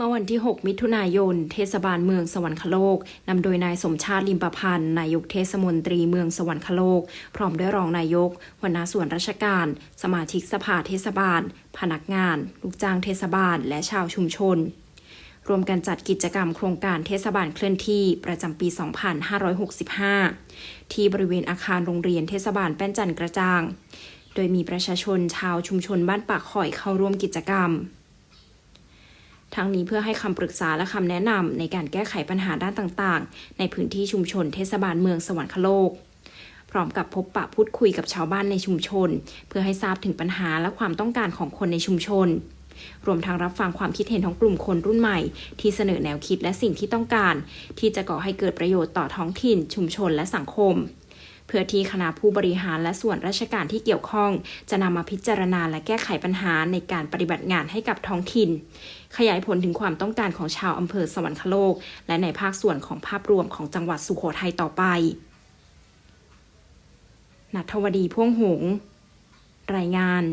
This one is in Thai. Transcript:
เมื่อวันที่ 6 มิถุนายน เทศบาลเมืองสวรรคโลกนำโดยนายสมชาติลิมประพันธ์ นายกเทศมนตรีเมืองสวรรคโลก พร้อมด้วยรองนายกหัวหน้าส่วนราชการ สมาชิกสภาเทศบาล พนักงาน ลูกจ้างเทศบาล และชาวชุมชนรวมกันจัดกิจกรรมโครงการเทศบาลเคลื่อนที่ประจำปี 2565 ที่บริเวณอาคารโรงเรียนเทศบาลแป้นจันกระจ่าง โดยมีประชาชนชาวชุมชนบ้านปากข่อยเข้าร่วมกิจกรรม ทั้งนี้เพื่อให้คำปรึกษาและคำแนะนำในการแก้ไขปัญหาด้านต่างๆ ในพื้นที่ชุมชนเทศบาลเมืองสวรรคโลก พร้อมกับพบปะพูดคุยกับชาวบ้านในชุมชน เพื่อให้ทราบถึงปัญหาและความต้องการของคนในชุมชน รวมทั้งรับฟังความคิดเห็นของกลุ่มคนรุ่นใหม่ ที่เสนอแนวคิดและสิ่งที่ต้องการ ที่จะก่อให้เกิดประโยชน์ต่อท้องถิ่น ชุมชนและสังคม เพื่อที่คณะผู้บริหารและส่วนราชการที่เกี่ยวข้อง จะนำมาพิจารณาและแก้ไขปัญหาในการปฏิบัติงานให้กับท้องถิ่น ขยายผลถึงความต้องการของชาวอำเภอสวรรคโลก และในภาคส่วนของภาพรวมของจังหวัดสุโขทัยต่อไปนัทวดีพ่วงหง รายงาน